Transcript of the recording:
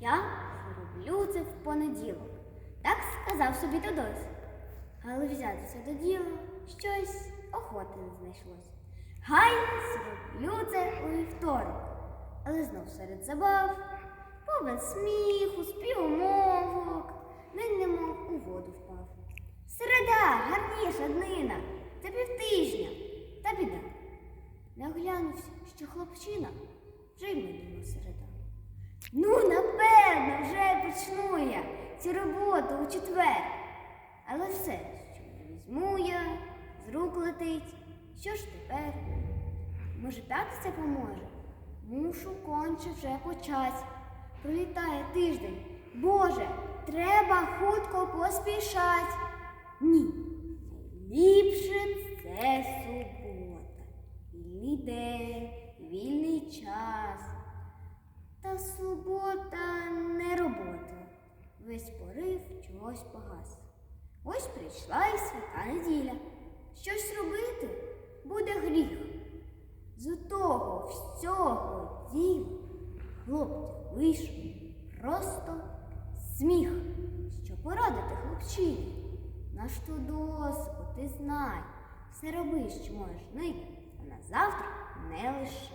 Я зроблю це в понеділок. Так сказав собі Тодос. Але взятися до діла щось охоти не знайшлось. Гай зроблю це у вівторок. Але знов серед забав, повен сміху, співу мовок, нині немов у воду впав. Середа, гарніша днина, це півтижня, та біда. Не оглянувся, що хлопчина вже й минула середа. Ну, напевно, вже почну я роботу у четвер. Але все, що не візьму я, з рук летить. Що ж тепер? Може, так це поможе? Мушу конче вже почать. Пролітає тиждень. Боже, треба хутко поспішать. Ні, найліпше це субота. Вільний день, вільний час. Та субота. Весь порив чогось погас. Ось прийшла і свята неділя. Щось робити буде гріх. З того всього діла хлопця вийшов просто сміх. Що порадити хлопчині? Наш Тодосику, ти знай, все роби, що можеш нині, а на завтра не лише.